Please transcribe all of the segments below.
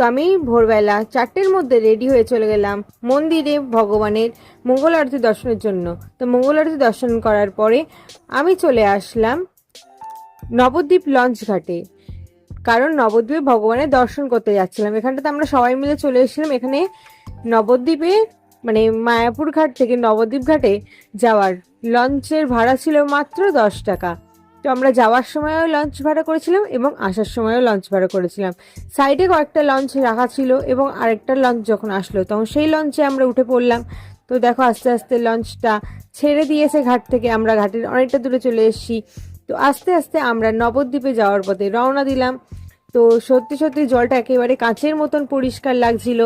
তো আমি ভোরবেলা চারটের মধ্যে রেডি হয়ে চলে গেলাম মন্দিরে ভগবানের মঙ্গল আরতি দর্শনের জন্য। তো মঙ্গল আরতি দর্শন করার পরে আমি চলে আসলাম নবদ্বীপ লঞ্চ ঘাটে। কারণ নবদ্বীপে ভগবানের দর্শন করতে যাচ্ছিলাম। এখানটাতে আমরা সবাই মিলে চলে এসেছিলাম। এখানে নবদ্বীপে মানে মায়াপুর ঘাট থেকে নবদ্বীপ ঘাটে যাওয়ার লঞ্চের ভাড়া ছিল মাত্র দশ টাকা। তো আমরা যাওয়ার সময়ও লঞ্চ ভাড়া করেছিলাম এবং আসার সময়ও লঞ্চ ভাড়া করেছিলাম। সাইডে কয়েকটা লঞ্চ রাখা ছিল এবং আরেকটা লঞ্চ যখন আসলো, তখন সেই লঞ্চে আমরা উঠে পড়লাম। তো দেখো আস্তে আস্তে লঞ্চটা ছেড়ে দিয়েছে ঘাট থেকে, আমরা ঘাটের অনেকটা দূরে চলে এসেছি। তো আস্তে আস্তে আমরা নবদ্বীপে যাওয়ার পথে রওনা দিলাম। তো সত্যি সত্যি জলটা একেবারে কাঁচের মতন পরিষ্কার লাগছিল।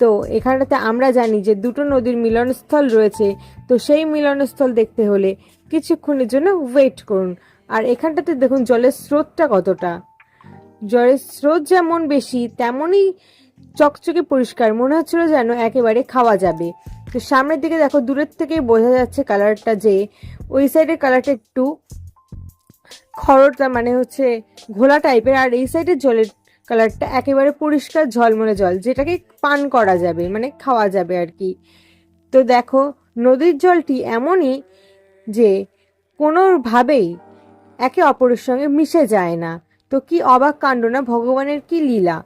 তো এখানটাতে আমরা জানি যে দুটো নদীর মিলনস্থল রয়েছে। তো সেই মিলনস্থল দেখতে হলে কিছুক্ষণের জন্য ওয়েট করুন। আর এখানটাতে দেখুন জলের স্রোতটা কতটা। জলের স্রোত যেমন বেশি, তেমনই চকচকে পরিষ্কার। মনে হচ্ছিল যেন একেবারে খাওয়া যাবে। তো সামনের দিকে দেখো, দূরের থেকেই বোঝা যাচ্ছে কালারটা যে ওই সাইডের কালারটা একটু খরটা মানে হচ্ছে ঘোলা টাইপের। আর এই সাইডের জলের কালারটা একেবারে পরিষ্কার ঝলমলে জল, যেটাকে পান করা যাবে মানে খাওয়া যাবে আর কি। তো দেখো, নদীর জলটি এমনই যে কোনোভাবেই একে অপরের সঙ্গে মিশে যায় না। তো কি অবাক কাণ্ড না? ভগবানের কি লীলা?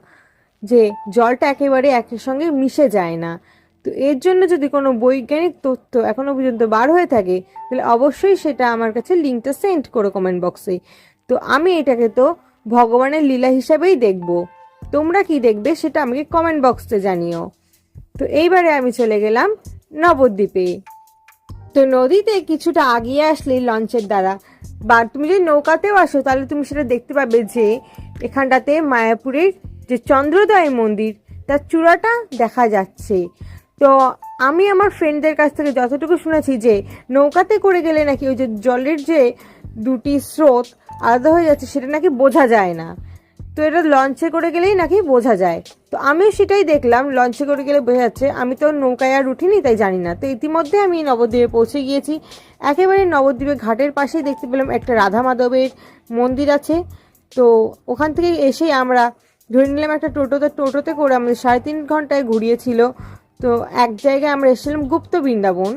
যে জলটা একেবারে একের সঙ্গে মিশে যায় না। তো এর জন্য যদি কোনো বৈজ্ঞানিক তথ্য এখনও পর্যন্ত বার হয়ে থাকে, তাহলে অবশ্যই সেটা আমার কাছে লিঙ্কটা সেন্ড করো কমেন্ট বক্সে তো আমি এটাকে তো ভগবানের লীলা হিসাবেই দেখব। তোমরা কি দেখবে সেটা আমাকে কমেন্ট বক্সে জানিও। তো এইবারে আমি চলে গেলাম নবদ্বীপে। তো নদীতে কিছুটা আগিয়ে আসলে লঞ্চের দ্বারা বা তুমি যদি নৌকাতেও আসো, তাহলে তুমি সেটা দেখতে পাবে যে এখানটাতে মায়াপুরের যে চন্দ্রোদয় মন্দির, তার চূড়াটা দেখা যাচ্ছে। তো আমি আমার ফ্রেন্ডদের কাছ থেকে যতটুকু শুনেছি যে নৌকাতে করে গেলে নাকি ওই যে জলের যে দুটি স্রোত আলাদা হয়ে যাচ্ছে, সেটা নাকি বোঝা যায় না। তো এটা লঞ্চে করে গেলেই নাকি বোঝা যায়। তো আমিও সেটাই দেখলাম লঞ্চে করে গেলে বোঝা যাচ্ছে, আমি তো নৌকায় আর উঠিনি, তাই জানি না। তো ইতিমধ্যে আমি নবদ্বীপে পৌঁছে গিয়েছি। একেবারে নবদ্বীপে ঘাটের পাশেই দেখতে পেলাম একটা রাধা মাধবের মন্দির আছে। তো ওখান থেকে এসেই আমরা ধরে নিলাম একটা টোটোতে টোটোতে করে আমাদের সাড়ে তিন ঘন্টায় ঘুরিয়েছিল। তো এক জায়গায় আমরা এসেছিলাম গুপ্ত বৃন্দাবন,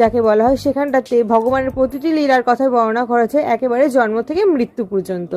যাকে বলা হয় সেখানটাতে। ভগবানের প্রতিটি লীলার কথা বর্ণনা করা হয়েছে, একেবারে জন্ম থেকে মৃত্যু পর্যন্ত।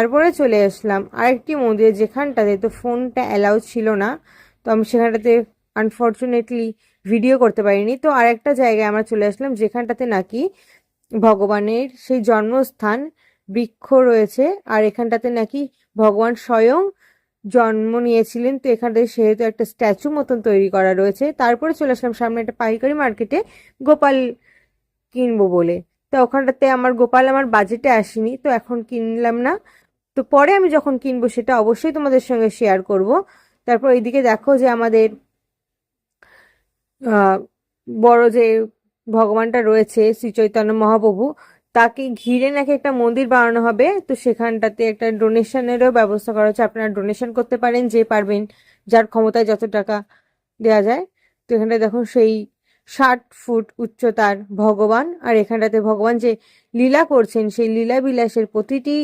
তারপরে চলে আসলাম আরেকটি মন্দিরে যেখানটাতে তো ফোনটা অ্যালাউ ছিল না, তো আমি সেখানটাতে আনফর্চুনেটলি ভিডিও করতে পারিনি। তো আরেকটা জায়গায় আমরা চলে আসলাম যেখানটাতে নাকি ভগবানের সেই জন্মস্থান বৃক্ষ রয়েছে, আর এখানটাতে নাকি ভগবান স্বয়ং জন্ম নিয়েছিলেন। তো এখানটাতে সেহেতু একটা স্ট্যাচু মতন তৈরি করা রয়েছে। তারপরে চলে আসলাম সামনে একটা পাইকারি মার্কেটে গোপাল কিনবো বলে। তো ওখানটাতে আমার গোপাল আমার বাজেটে আসেনি, তো এখন কিনলাম না। তো পরে আমি যখন কিনবো সেটা অবশ্যই তোমাদের সঙ্গে শেয়ার করব। তারপর এইদিকে দেখো যে আমাদের বড় যে ভগবানটা রয়েছে শ্রী চৈতন্য মহাপ্রভু, তাকে ঘিরে নাকি একটা মন্দির বানানো হবে। তো সেখানটাতে একটা ডোনেশনেরও ব্যবস্থা করা হচ্ছে। আপনারা ডোনেশন করতে পারেন, যে পারবেন, যার ক্ষমতায় যত টাকা দেওয়া যায়। তো এখানটা দেখুন সেই ষাট ফুট উচ্চতার ভগবান। আর এখানটাতে ভগবান যে লীলা করছেন, সেই লীলা বিলাসের প্রতিটি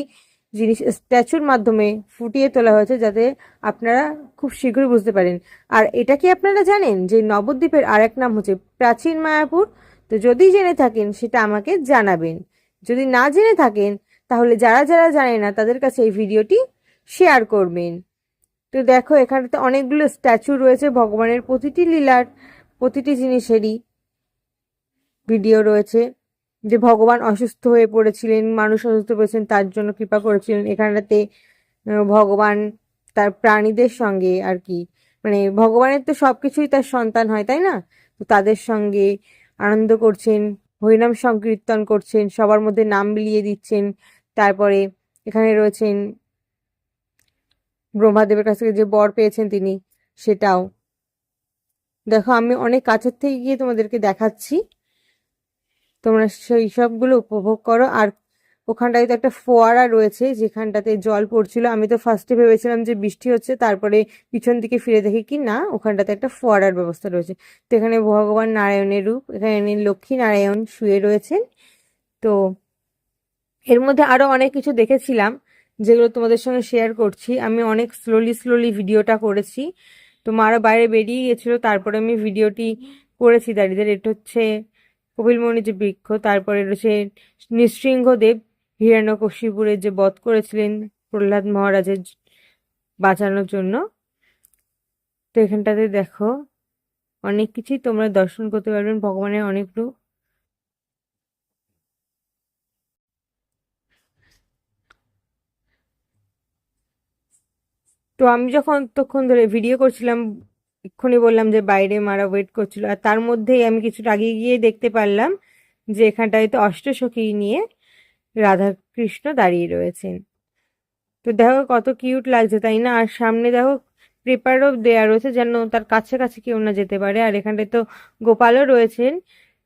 জিনিস স্ট্যাচুর মাধ্যমে ফুটিয়ে তোলা হয়েছে যাতে আপনারা খুব শীঘ্রই বুঝতে পারেন। আর এটা কি আপনারা জানেন যে নবদ্বীপের আরেক নাম হচ্ছে প্রাচীন মায়াপুর? তো যদি জেনে থাকেন, সেটা আমাকে জানাবেন। যদি না জেনে থাকেন, তাহলে যারা যারা জানে না, তাদের কাছে এই ভিডিওটি শেয়ার করবেন। তো দেখো এখানেতে অনেকগুলো স্ট্যাচু রয়েছে, ভগবানের প্রতিটি লীলার প্রতিটি জিনিসেরই ভিডিও রয়েছে। যে ভগবান অসুস্থ হয়ে পড়েছিলেন, মানুষ অসুস্থ হয়েছেন তার জন্য কৃপা করেছিলেন। এখানটাতে ভগবান তার প্রাণীদের সঙ্গে আর কি মানে ভগবানের তো সবকিছুই তার সন্তান হয়, তাই না? তো তাদের সঙ্গে আনন্দ করছেন, হরিনাম সংকীর্তন করছেন, সবার মধ্যে নাম বিলিয়ে দিচ্ছেন। তারপরে এখানে রয়েছেন ব্রহ্মাদেবের কাছ থেকে যে বর পেয়েছেন তিনি, সেটাও। দেখো, আমি অনেক কাছের থেকে গিয়ে তোমাদেরকে দেখাচ্ছি। তোমরা সেই সবগুলো উপভোগ করো। আর ওখানটায় তো একটা ফোয়ারা রয়েছে, যেখানটাতে জল পড়ছিল। আমি তো ফার্স্টে ভেবেছিলাম যে বৃষ্টি হচ্ছে, তারপরে পিছন দিকে ফিরে দেখি কি না, ওখানটাতে একটা ফোয়ারার ব্যবস্থা রয়েছে। তো এখানে ভগবান নারায়ণের রূপ, এখানে লক্ষ্মী নারায়ণ শুয়ে রয়েছেন। তো এর মধ্যে আরও অনেক কিছু দেখেছিলাম, যেগুলো তোমাদের সঙ্গে শেয়ার করছি। আমি অনেক স্লোলি স্লোলি ভিডিওটা করেছি। তো মারা বাইরে বেরিয়ে গেছিল, তারপরে আমি ভিডিওটি করেছি। দাঁড়িয়ে এটা হচ্ছে কপিলমণি যে বৃক্ষ, তারপরে রয়েছে নৃসিংহদেব, হিরণ্যকশিপুরে যে বধ করেছিলেন প্রহ্লাদ মহারাজের বাঁচানোর জন্য। তো এখানটাতে দেখো, অনেক কিছুই তোমরা দর্শন করতে পারবেন ভগবানের অনেক রূপ। তো আমি যখন তখন ধরে ভিডিও করছিলাম এক্ষুনি বললাম যে বাইরে মারা ওয়েট করছিল। আর তার মধ্যেই আমি কিছুটা আগে গিয়ে দেখতে পারলাম যে এখানটায় তো অষ্টসখী নিয়ে রাধা কৃষ্ণ দাঁড়িয়ে রয়েছেন। তো দেখো কত কিউট লাগছে, তাই না? আর সামনে দেখো পেপারও দেয়া রয়েছে যেন তার কাছে কাছে কেউ না যেতে পারে। আর এখানটায় তো গোপালও রয়েছেন।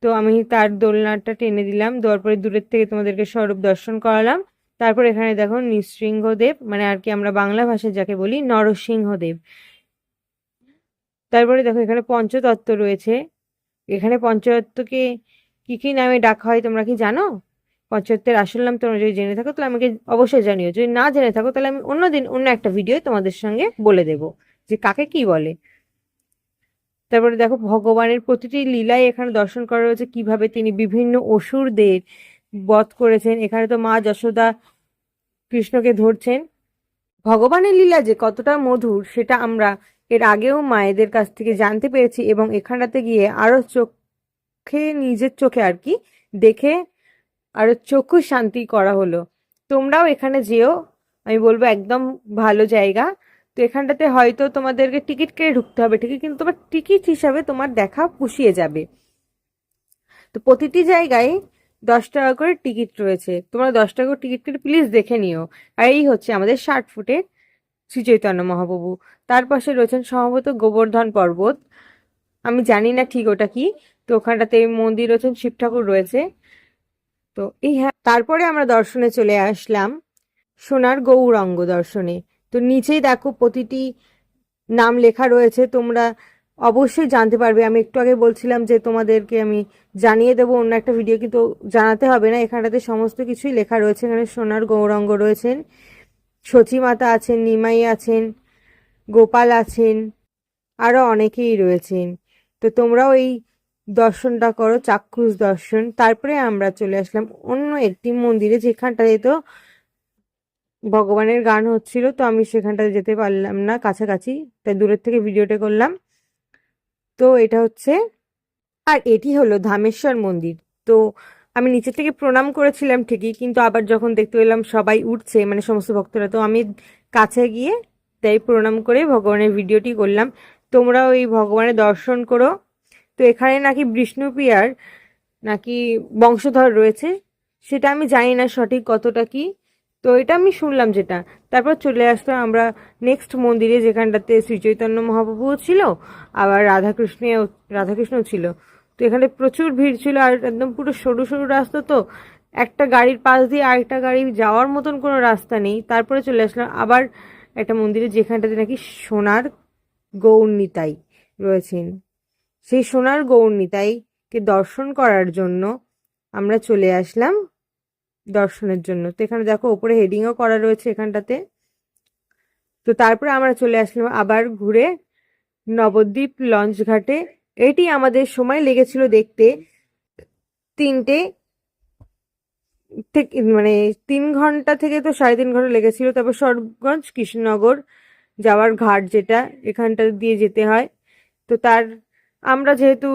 তো আমি তার দোলনাটা টেনে দিলাম, দেওয়ার পরে দূরের থেকে তোমাদেরকে স্বরূপ দর্শন করালাম। তারপর এখানে দেখো নৃসিংহদেব মানে আর কি আমরা বাংলা ভাষায় যাকে বলি নরসিংহদেব। তারপরে দেখো এখানে পঞ্চতত্ত্ব রয়েছে। এখানে পঞ্চতত্ত্বকে কি কি নামে ডাকা হয় তোমরা কি জানো? পঞ্চতত্ত্বের আসল নাম তোমরা যদি জেনে থাকো তাহলে আমাকে অবশ্যই জানিও। যদি না জেনে থাকো তাহলে আমি অন্যদিন অন্য একটা ভিডিও তোমাদের সঙ্গে বলে দেব যে কাকে কি বলে। তারপরে দেখো ভগবানের প্রতিটি লীলাই এখানে দর্শন করা রয়েছে কীভাবে তিনি বিভিন্ন অসুরদের বধ করেছেন। এখানে তো মা যশোদা কৃষ্ণকে ধরছেন। ভগবানের লীলা যে কতটা মধুর সেটা আমরা এর আগেও মায়েদের কাছ থেকে জানতে পেরেছি এবং এখানটাতে গিয়ে আরও চোখে, নিজের চোখে আর কি, দেখে আরও চক্ষু শান্তি করা হলো। তোমরাও এখানে যেও, আমি বলব একদম ভালো জায়গা। তো এখানটাতে হয়তো তোমাদেরকে টিকিট কেটে ঢুকতে হবে, ঠিকই, কিন্তু তোমার টিকিট হিসাবে তোমার দেখা পুষিয়ে যাবে। তো প্রতিটি জায়গায় দশ টাকা করে টিকিট রয়েছে। তোমরা দশ টাকা করে টিকিট কেটে প্লিজ দেখে নিও। আর এই হচ্ছে আমাদের ষাট ফুটের শ্রী চৈতন্য মহাপ্রভু। তার পাশে রয়েছেন সম্ভবত গোবর্ধন পর্বত। আমি জানি না ঠিক ওটা কি। তো ওখানটাতে মন্দির রয়েছেন শিব ঠাকুর রয়েছে। তো এই হ্যাঁ তারপরে আমরা দর্শনে চলে আসলাম সোনার গৌরাঙ্গ দর্শনে। তো নিচেই দেখো প্রতিটি নাম লেখা রয়েছে, তোমরা অবশ্যই জানতে পারবে। আমি একটু আগে বলছিলাম যে তোমাদেরকে আমি জানিয়ে দেবো, অন্য একটা ভিডিও কিন্তু জানাতে হবে না। এখানটাতে সমস্ত কিছুই লেখা রয়েছে, এখানে সোনার গৌরাঙ্গ রয়েছেন। সচী মাতা আছেন, নিমাই আছেন, গোপাল আছেন আরও অনেকেই রয়েছেন। তো তোমরাও এই দর্শনটা করো, চাক্ষুষ দর্শন। তারপরে আমরা চলে আসলাম অন্য একটি মন্দিরে যেখানটাতে তো ভগবানের গান হচ্ছিল, তো আমি সেখানটাতে যেতে পারলাম না কাছাকাছি, তাই দূরের থেকে ভিডিওটা করলাম। তো এটা হচ্ছে, আর এটি হলো ধামেশ্বর মন্দির। তো আমি নিচের থেকে প্রণাম করেছিলাম ঠিকই, কিন্তু আবার যখন দেখতে পেলাম সবাই উঠছে মানে সমস্ত ভক্তরা, তো আমি কাছে গিয়ে তাই প্রণাম করে ভগবানের ভিডিওটি করলাম। তোমরাও এই ভগবানের দর্শন করো। তো এখানে নাকি বিষ্ণুপ্রিয়ার নাকি বংশধর রয়েছে, সেটা আমি জানি না সঠিক কতটা কি। তো এটা আমি শুনলাম যেটা। তারপর চলে আসলাম আমরা নেক্সট মন্দিরে, যেখানটাতে শ্রী চৈতন্য মহাপ্রভুও ছিল, আবার রাধাকৃষ্ণ রাধাকৃষ্ণ ছিল। তো এখানে প্রচুর ভিড় ছিল আর একদম পুরো সরু সরু রাস্তা তো। একটা গাড়ির পাশ দিয়ে আরেকটা গাড়ি যাওয়ার মতন কোনো রাস্তা নেই। তারপরে চলে আসলাম আবার একটা মন্দিরে যেখানটাতে নাকি সোনার গৌরনিতাই রয়েছেন। সেই সোনার গৌরনিতাইকে দর্শন করার জন্য আমরা চলে আসলাম দর্শনের জন্য। তো এখানে দেখো ওপরে হেডিংও করা রয়েছে এখানটাতে। তো তারপরে আমরা চলে আসলাম আবার ঘুরে নবদ্বীপ লঞ্চ ঘাটে এটি আমাদের সময় লেগেছিল দেখতে তিনটে থেকে মানে তিন ঘণ্টা থেকে তো সাড়ে তিন ঘণ্টা লেগেছিল। তারপর সরগঞ্জ কৃষ্ণনগর যাওয়ার ঘাট যেটা, এখানটা দিয়ে যেতে হয়। তো তার, আমরা যেহেতু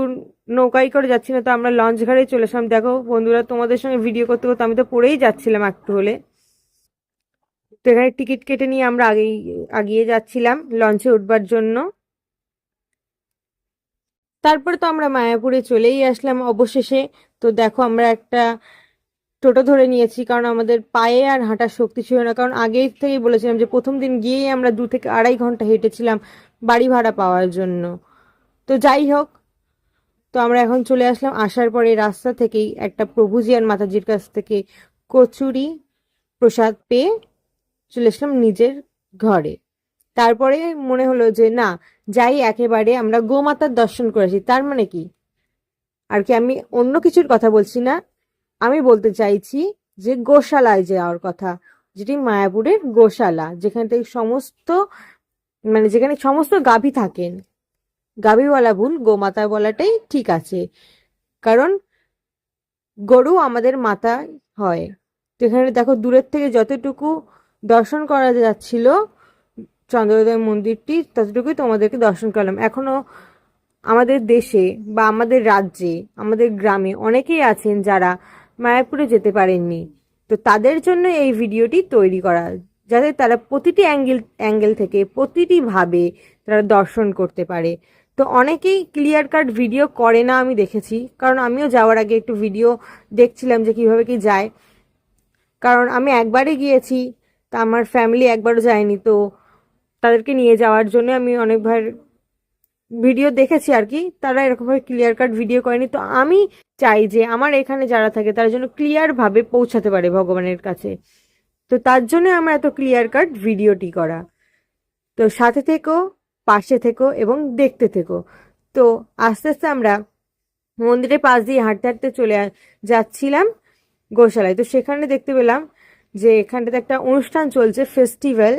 নৌকায় করে যাচ্ছি না, তো আমরা লঞ্চ ঘাটে চলে আসলাম। দেখো বন্ধুরা, তোমাদের সঙ্গে ভিডিও করতে করতে আমি তো পড়েই যাচ্ছিলাম একটু হলে। তো এখানে টিকিট কেটে নিয়ে আমরা আগেই, আগিয়ে যাচ্ছিলাম লঞ্চে উঠবার জন্য। তারপরে তো আমরা মায়াপুরে চলেই আসলাম অবশেষে। তো দেখো আমরা একটা টোটো ধরে নিয়েছি, কারণ আমাদের পায়ে আর হাঁটার শক্তি ছিল না। কারণ আগেই থেকেই বলেছিলাম যে প্রথম দিন গিয়েই আমরা দু থেকে আড়াই ঘণ্টা হেঁটেছিলাম বাড়ি ভাড়া পাওয়ার জন্য। তো যাই হোক, তো আমরা এখন চলে আসলাম আসার পরে রাস্তা থেকেই একটা প্রভুজি আর মাতাজির কাছ থেকে কচুরি প্রসাদ পেয়ে চলে আসলাম নিজের ঘরে। তারপরে মনে হলো যে, না, যাই একেবারে আমরা গোমাতার দর্শন করেছি তার মানে কি? আর কি আমি অন্য কিছুর কথা বলছি না। আমি বলতে চাইছি যে, গোশালায় যাওয়ার কথা, যেটি মায়াপুরের গোশালা, যেখান থেকে সমস্ত মানে যেখানে সমস্ত গাভী থাকেন। গাভী বলা ভুল গোমাতা বলাটাই ঠিক আছে। কারণ গরু আমাদের মাতা হয়। তো এখানে দেখো, দূরের থেকে যতটুকু দর্শন করা যাচ্ছিল চন্দ্রোদয় মন্দিরটি ততটুকুই তোমাদেরকে দর্শন করলাম। এখনও আমাদের দেশে বা আমাদের রাজ্যে, আমাদের গ্রামে অনেকেই আছেন যারা মায়াপুরে যেতে পারেননি। তো তাদের জন্য এই ভিডিওটি তৈরি করা, যাতে তারা প্রতিটি অ্যাঙ্গেল অ্যাঙ্গেল থেকে প্রতিটি ভাবে তারা দর্শন করতে পারে। তো অনেকেই ক্লিয়ার কাট ভিডিও করে না আমি দেখেছি, কারণ আমিও যাওয়ার আগে একটু ভিডিও দেখছিলাম যে কীভাবে কি যায়। কারণ আমি একবারই গিয়েছি, তা আমার ফ্যামিলি একবারও যায়নি, তো তাদেরকে নিয়ে যাওয়ার জন্য আমি অনেকবার ভিডিও দেখেছি আর কি। তারা এরকমভাবে ক্লিয়ার কাট ভিডিও করেনি। তো আমি চাই যে আমার এখানে যারা থাকে, তারা যেন ক্লিয়ারভাবে পৌঁছাতে পারে ভগবানের কাছে। তো তার জন্য আমার এত ক্লিয়ার কাট ভিডিওটি করা। তো সাথে থেকো, পাশে থেকো এবং দেখতে থেকো। তো আস্তে আস্তে আমরা মন্দিরের পাশ দিয়ে হাঁটতে হাঁটতে চলে যাচ্ছিলাম গোশালায়। তো সেখানে দেখতে পেলাম যে এখানটাতে একটা অনুষ্ঠান চলছে ফেস্টিভ্যাল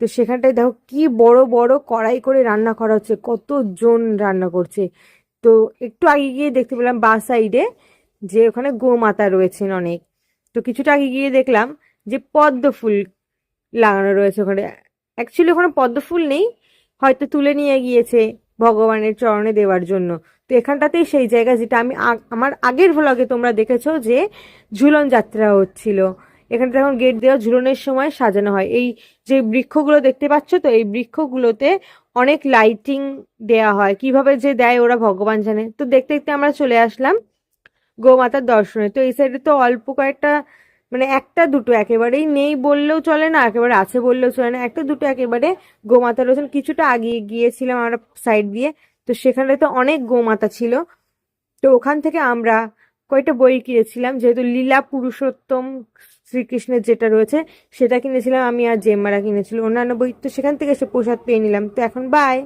তো সেখানটায় দেখো কি বড় বড় কড়াই করে রান্না করা হচ্ছে, কতজন রান্না করছে। তো একটু আগে গিয়ে দেখতে পেলাম বা সাইডে যে ওখানে গোমাতা রয়েছেন অনেক। তো কিছুটা আগে গিয়ে দেখলাম যে পদ্ম ফুল লাগানো রয়েছে ওখানে। অ্যাকচুয়ালি ওখানে পদ্ম ফুল নেই, হয়তো তুলে নিয়ে গিয়েছে ভগবানের চরণে দেওয়ার জন্য। তো এখানটাতেই সেই জায়গা যেটা আমি আমার আগের ভ্লগে তোমরা দেখেছ যে ঝুলন যাত্রা হচ্ছিল। এখানটা যখন গেট দেওয়া ঝুলনের সময় সাজানো হয়। এই যে বৃক্ষগুলো দেখতে পাচ্ছ তো, এই বৃক্ষগুলোতে অনেক লাইটিং দেয়া হয়। কীভাবে যে দেয় ওরা ভগবান জানে। তো দেখতে দেখতে আমরা চলে আসলাম গোমাতার দর্শনে। তো এই সাইডে তো অল্প কয়েকটা মানে একটা দুটো একেবারেই নেই বললেও চলে না, একেবারে আছে বললেও চলে না। একটা দুটো একেবারে গোমাতা রয়েছেন। কিছুটা আগিয়ে গিয়েছিলাম আমরা সাইড দিয়ে। তো সেখানে তো অনেক গোমাতা ছিল। তো ওখান থেকে আমরা কয়েকটা বই কিনেছিলাম। যেহেতু লীলা পুরুষোত্তম শ্রীকৃষ্ণের যেটা রয়েছে, সেটা কিনেছিলাম, আমি আর জেম্মারা কিনেছিল। অন্যান্য বই তো সেখান থেকে সে প্রসাদ পেয়ে নিলাম। তো এখন বাই